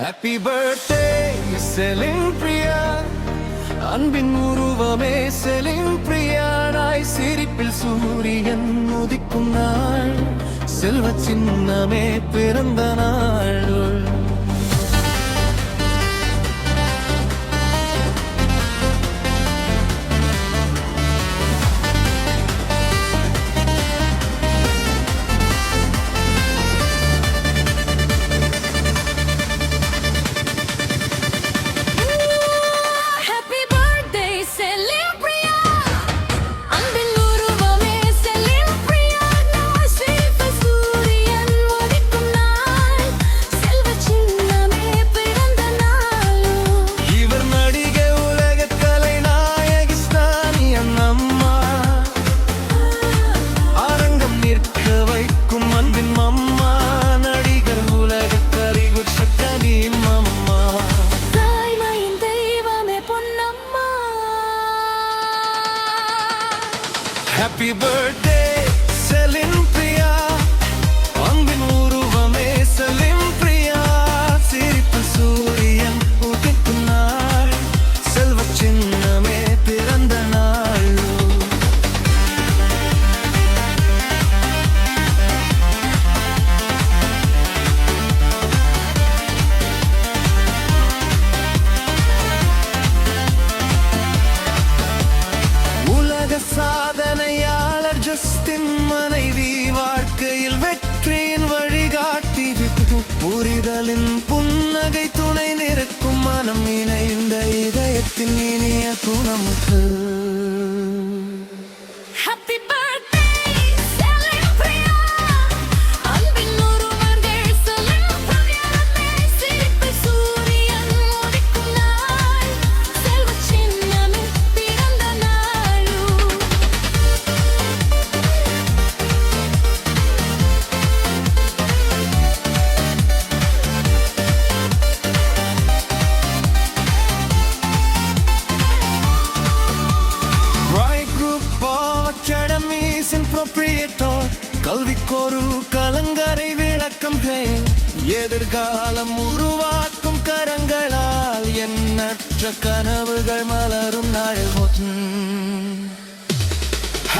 Happy birthday selling Priya அன்பின் உருவமே selling Priya நாய் சிரிப்பில் சூரியன் உதிக்கும் நாள். செல்வ சின்னமே பிறந்த நாள். Happy birthday. ராஜஸ்தின் மனைவி வாழ்க்கையில் வெற்றியின் வழிகாட்டி புரிதலின் புன்னகை துணை நிற்கும் மனம் இணைந்த இதயத்தின் இனிய குணமுகள்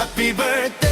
happy birthday.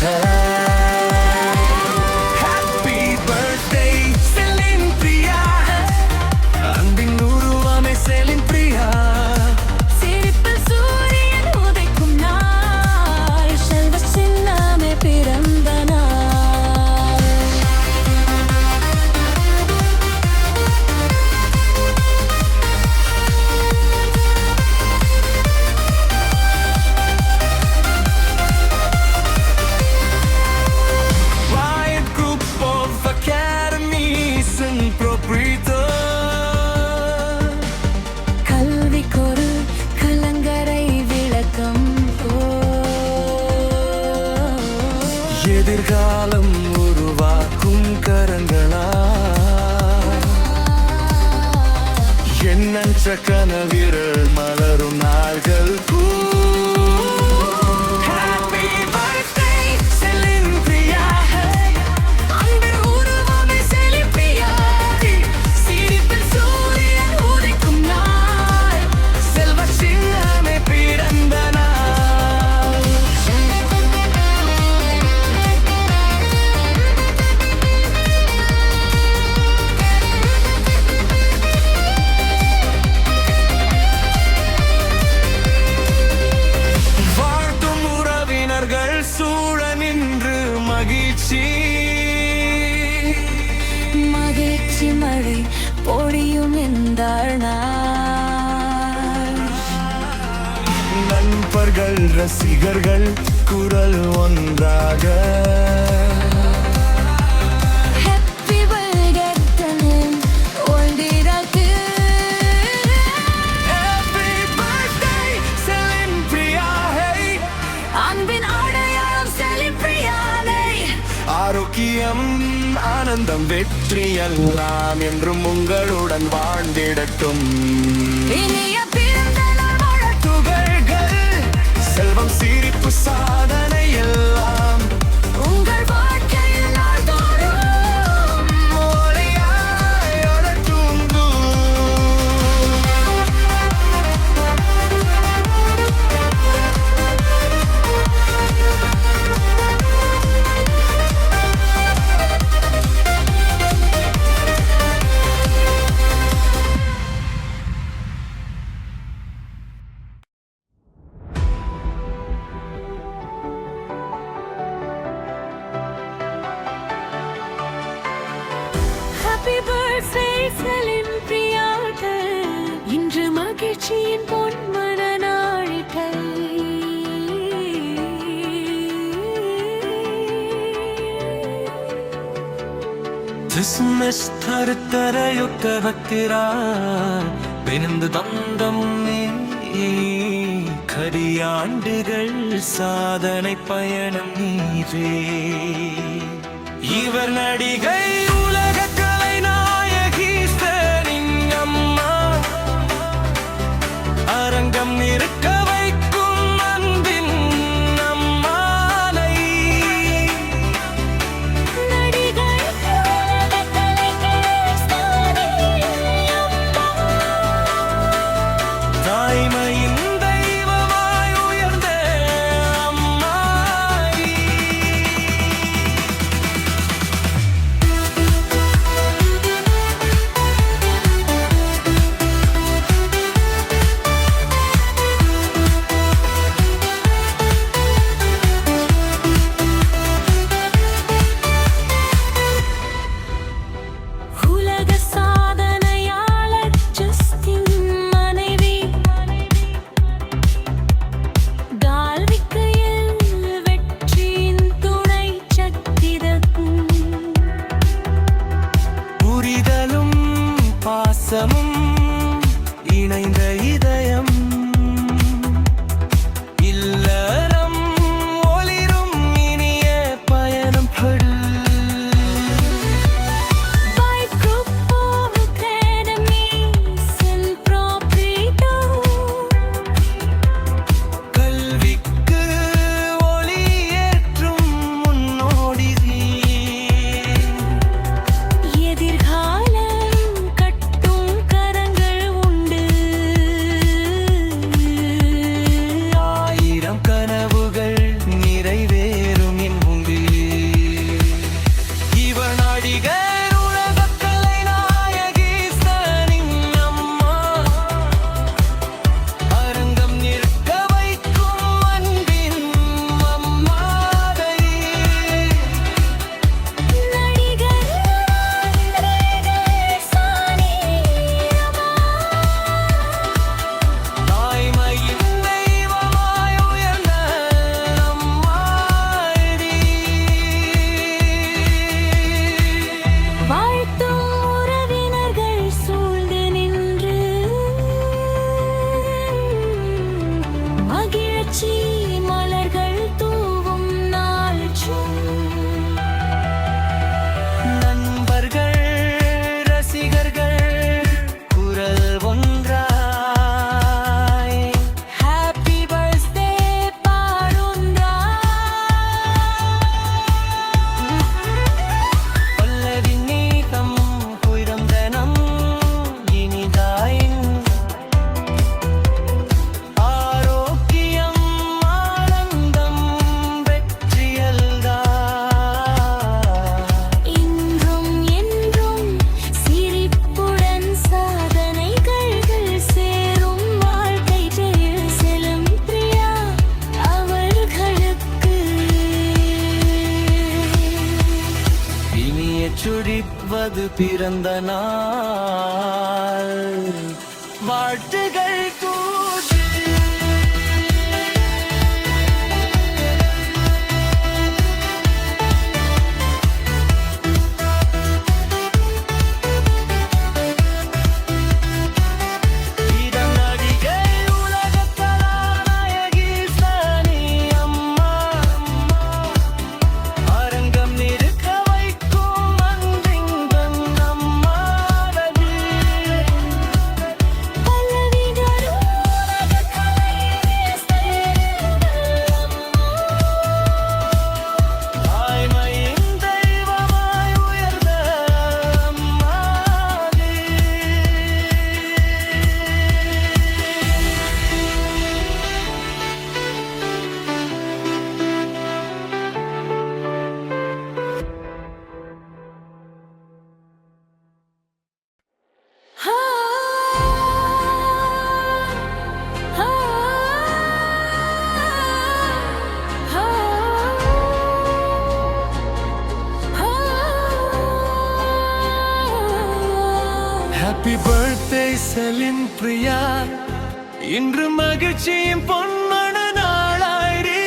himself மகிழ்ச்சி. மகிழ்ச்சி மழை பொழியும் என்றாள் நண்பர்கள் ரசிகர்கள் குரல் ஒன்றாக. வாழ்ந்திடட்டும் ஆனந்தம் வெற்றி எல்லாம் என்றும் உங்களுடன் வாழ்ந்திடட்டும். செல்வம் சிரிப்பு சாதனை எல்லாம் விளக்க வைக்கிறார் விழுந்து தந்தம் கரியாண்டுகள் சாதனை பயணம் நீரே. இவர் நடிகை பிறந்த நாள். வாழ்த்து ஹாப்பி பர்த்டே செலின் பிரியா இன்று மகிழ்ச்சியும் பொன்மண நாளாயிரே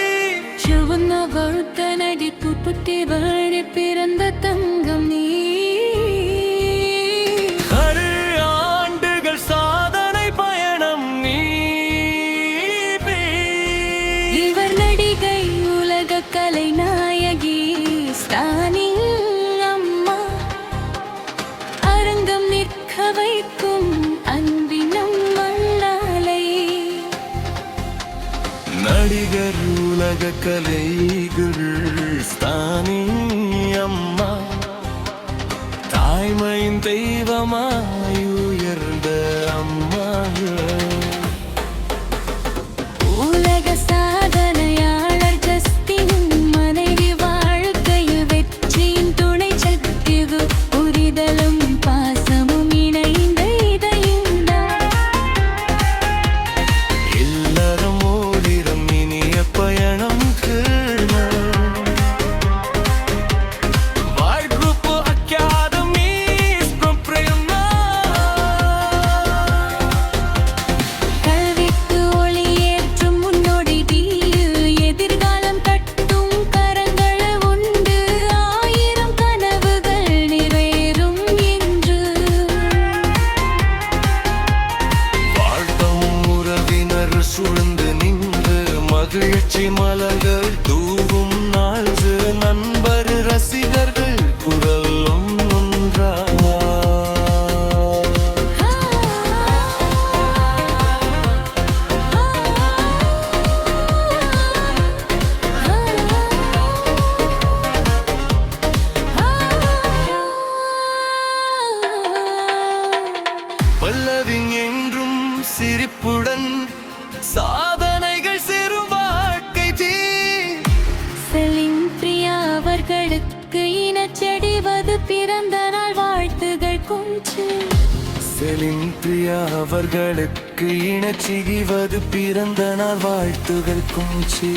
செவந்த வாழ்த்தனடி புட்டி வாழி பிறந்த தங்கம் நீ உலகக்கலைகள் ஸ்தானி அம்மா. தாய்மையின் தெய்வமா? சுழ்ந்து நின்று மகிழ்ச்சி மலர்கள் தூவும் நாள் நன்மை கடலின் பிரியா அவர்களுக்கு இணச்சிகிவது பிறந்த நாள் வாழ்த்துகள் குஞ்சி